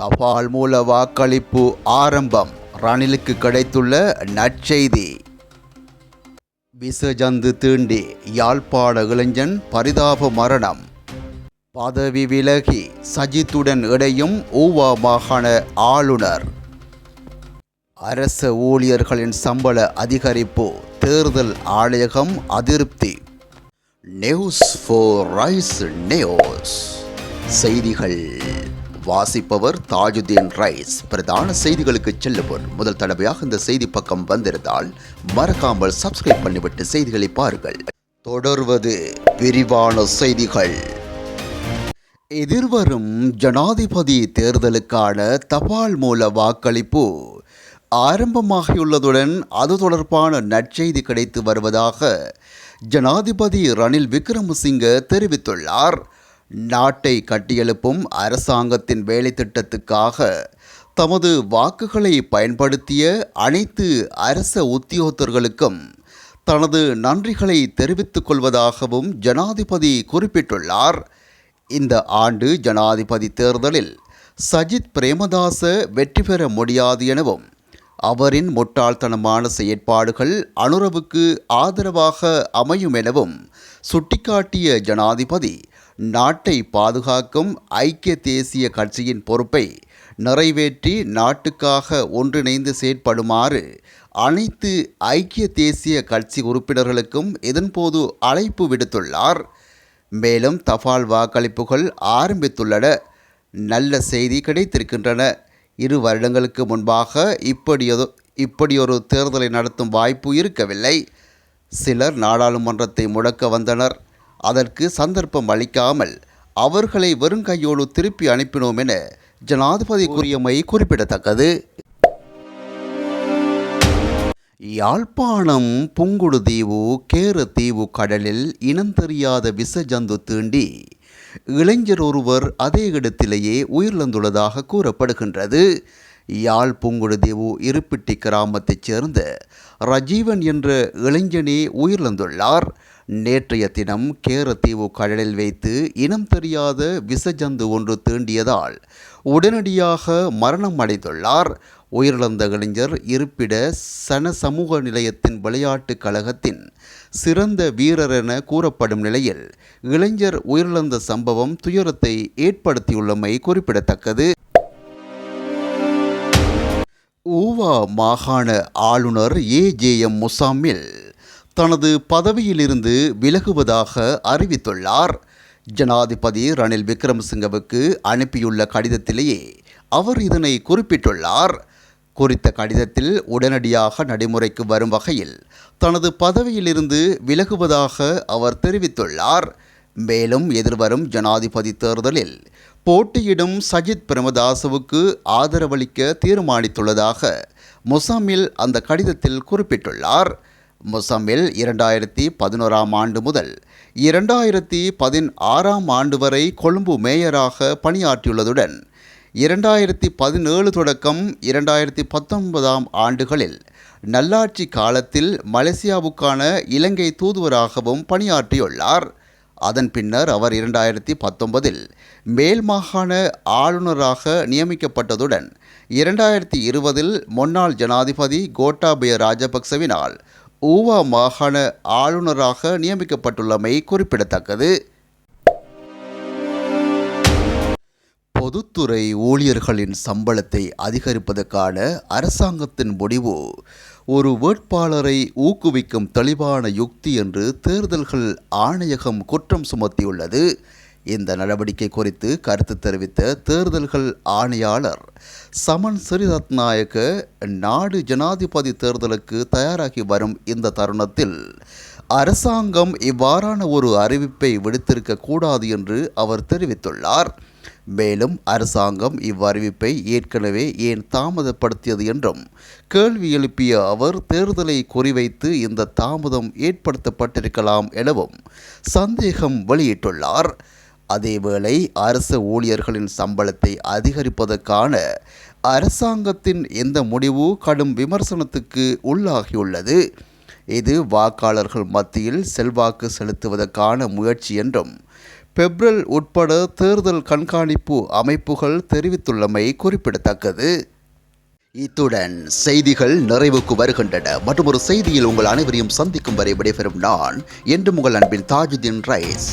தபால் மூல வாக்களிப்பு ஆரம்பம். ரணிலுக்கு கிடைத்துள்ள நற்செய்தி. விசஜந்து தீண்டி யாழ்ப்பாண இளைஞன் பரிதாப மரணம். பதவி விலகி சஜித்துடன் இடையும் ஊவா மாகாண ஆளுநர். அரச ஊழியர்களின் சம்பள அதிகரிப்பு தேர்தல் ஆணையகம் அதிருப்தி. News four rise news. செய்திகள். வாசிப்பவர் தாஜுதீன் ரைஸ். பிரதான செய்திகளுக்கு செல்லுவோர் முதல் தடவையாக இந்த செய்தி பக்கம் வந்திருந்தால் மறக்காமல் சப்ஸ்கிரைப் பண்ணிவிட்டு செய்திகளை பாருங்கள். தொடர்வது விரிவான செய்திகள். எதிர்வரும் ஜனாதிபதி தேர்தலுக்கான தபால் மூல வாக்களிப்பு ஆரம்பமாகியுள்ளதுடன் அது தொடர்பான நற்செய்தி கிடைத்து வருவதாக ஜனாதிபதி ரணில் விக்ரமசிங்க தெரிவித்துள்ளார். நாட்டை கட்டியெழுப்பும் அரசாங்கத்தின் வேலை திட்டத்துக்காக தமது வாக்குகளை பயன்படுத்திய அனைத்து அரச உத்தியோகத்தர்களுக்கும் தனது நன்றிகளை தெரிவித்துக் கொள்வதாகவும் ஜனாதிபதி குறிப்பிட்டுள்ளார். இந்த ஆண்டு ஜனாதிபதி தேர்தலில் சஜித் பிரேமதாச வெற்றி பெற முடியாது எனவும் அவரின் முட்டாள்தனமான செயற்பாடுகள் அனுரவுக்கு ஆதரவாக அமையும் எனவும் சுட்டிக்காட்டிய ஜனாதிபதி நாட்டை பாதுகாக்கும் ஐக்கிய தேசிய கட்சியின் பொறுப்பை நிறைவேற்றி நாட்டுக்காக ஒன்றிணைந்து செயற்படுமாறு அனைத்து ஐக்கிய தேசிய கட்சி உறுப்பினர்களுக்கும் இதன்போது அழைப்பு விடுத்துள்ளார். மேலும் தபால் வாக்களிப்புகள் ஆரம்பித்துள்ளன. நல்ல செய்தி கிடைத்திருக்கின்றன. இரு வருடங்களுக்கு முன்பாக இப்படியொரு இப்படியொரு தேர்தலை நடத்தும் வாய்ப்பு இருக்கவில்லை. சிலர் நாடாளுமன்றத்தை முடக்க வந்தனர். அதற்கு சந்தர்ப்பம் அளிக்காமல் அவர்களை வெறுங்கையோடு திருப்பி அனுப்பினோம் என ஜனாதிபதி கூறியமை குறிப்பிடத்தக்கது. யாழ்ப்பாணம் புங்குடுதீவு கேரத்தீவு கடலில் இனந்தெரியாத விசஜந்து தீண்டி இளைஞர் ஒருவர் அதே இடத்திலேயே உயிரிழந்துள்ளதாக கூறப்படுகின்றது. யாழ் புங்குடுதீவு இருப்பிட்டி கிராமத்தைச் சேர்ந்த ரஜீவன் என்ற இளைஞனே உயிரிழந்துள்ளார். நேற்றைய தினம் கேரத்தீவு கடலில் வைத்து இனம் தெரியாத விசஜந்து ஒன்று தீண்டியதால் உடனடியாக மரணம் அடைந்துள்ளார். உயிரிழந்த இளைஞர் இருப்பிட சன சமூக நிலையத்தின் விளையாட்டுக் கழகத்தின் சிறந்த வீரர் என கூறப்படும் நிலையில் இளைஞர் உயிரிழந்த சம்பவம் துயரத்தை ஏற்படுத்தியுள்ளமை குறிப்பிடத்தக்கது. ஊவா மாகாண ஆளுநர் ஏ ஜே எம் முசாமில் தனது பதவியிலிருந்து விலகுவதாக அறிவித்துள்ளார். ஜனாதிபதி ரணில் விக்ரமசிங்கவுக்கு அனுப்பியுள்ள கடிதத்திலேயே அவர் இதனை குறிப்பிட்டுள்ளார். குறித்த கடிதத்தில் உடனடியாக நடைமுறைக்கு வரும் வகையில் தனது பதவியிலிருந்து விலகுவதாக அவர் தெரிவித்துள்ளார். மேலும் எதிர்வரும் ஜனாதிபதி தேர்தலில் போட்டியிடும் சஜித் பிரேமதாசவுக்கு ஆதரவளிக்க தீர்மானித்துள்ளதாக முசாமில் அந்த கடிதத்தில் குறிப்பிட்டுள்ளார். முசம்மில் இரண்டாயிரத்தி பதினோராம் ஆண்டு முதல் இரண்டாயிரத்தி பதினாறாம் ஆண்டு வரை கொழும்பு மேயராக பணியாற்றியுள்ளதுடன் இரண்டாயிரத்தி பதினேழு தொடக்கம் இரண்டாயிரத்தி பத்தொன்பதாம் ஆண்டுகளில் நல்லாட்சி காலத்தில் மலேசியாவுக்கான இலங்கை தூதுவராகவும் பணியாற்றியுள்ளார். அதன் பின்னர் அவர் இரண்டாயிரத்தி பத்தொன்பதில் மேல் மாகாண ஆளுநராக நியமிக்கப்பட்டதுடன் இரண்டாயிரத்தி இருபதில் முன்னாள் ஜனாதிபதி கோட்டாபய ராஜபக்சவினால் ஊவா மாகாண ஆளுநராக நியமிக்கப்பட்டுள்ளமை குறிப்பிடத்தக்கது. பொதுத்துறை ஊழியர்களின் சம்பளத்தை அதிகரிப்பதற்கான அரசாங்கத்தின் முடிவு. ஒரு வேட்பாளரை ஊக்குவிக்கும் தெளிவான யுக்தி என்று தேர்தல்கள் ஆணையகம் குற்றம் சுமத்தியுள்ளது. இந்த நடவடிக்கை குறித்து கருத்து தெரிவித்த தேர்தல்கள் ஆணையாளர் சமன் சிறிரத்நாயக்க நாடு ஜனாதிபதி தேர்தலுக்கு தயாராகி வரும் இந்த தருணத்தில் அரசாங்கம் இவ்வாறான ஒரு அறிவிப்பை விடுத்திருக்க கூடாது என்று அவர் தெரிவித்துள்ளார். மேலும் அரசாங்கம் இவ்வறிவிப்பை ஏற்கனவே ஏன் தாமதப்படுத்தியது என்றும் கேள்வி எழுப்பிய அவர் தேர்தலை குறிவைத்து இந்த தாமதம் ஏற்படுத்தப்பட்டிருக்கலாம் எனவும் சந்தேகம் வெளியிட்டுள்ளார். அதேவேளை அரசு ஊழியர்களின் சம்பளத்தை அதிகரிப்பதற்கான அரசாங்கத்தின் இந்த முடிவு கடும் விமர்சனத்துக்கு உள்ளாகியுள்ளது. இது வாக்காளர்கள் மத்தியில் செல்வாக்கு செலுத்துவதற்கான முயற்சி என்றும் பெப்ரல் உட்பட தேர்தல் கண்காணிப்பு அமைப்புகள் தெரிவித்துள்ளமை குறிப்பிடத்தக்கது. இத்துடன் செய்திகள் நிறைவுக்கு வருகின்றன. மற்றும் ஒரு செய்தியில் உங்கள் அனைவரையும் சந்திக்கும் வரை விடைபெறும் நான் என்று உங்கள் அன்பின் தாஜுதீன் ரைஸ்.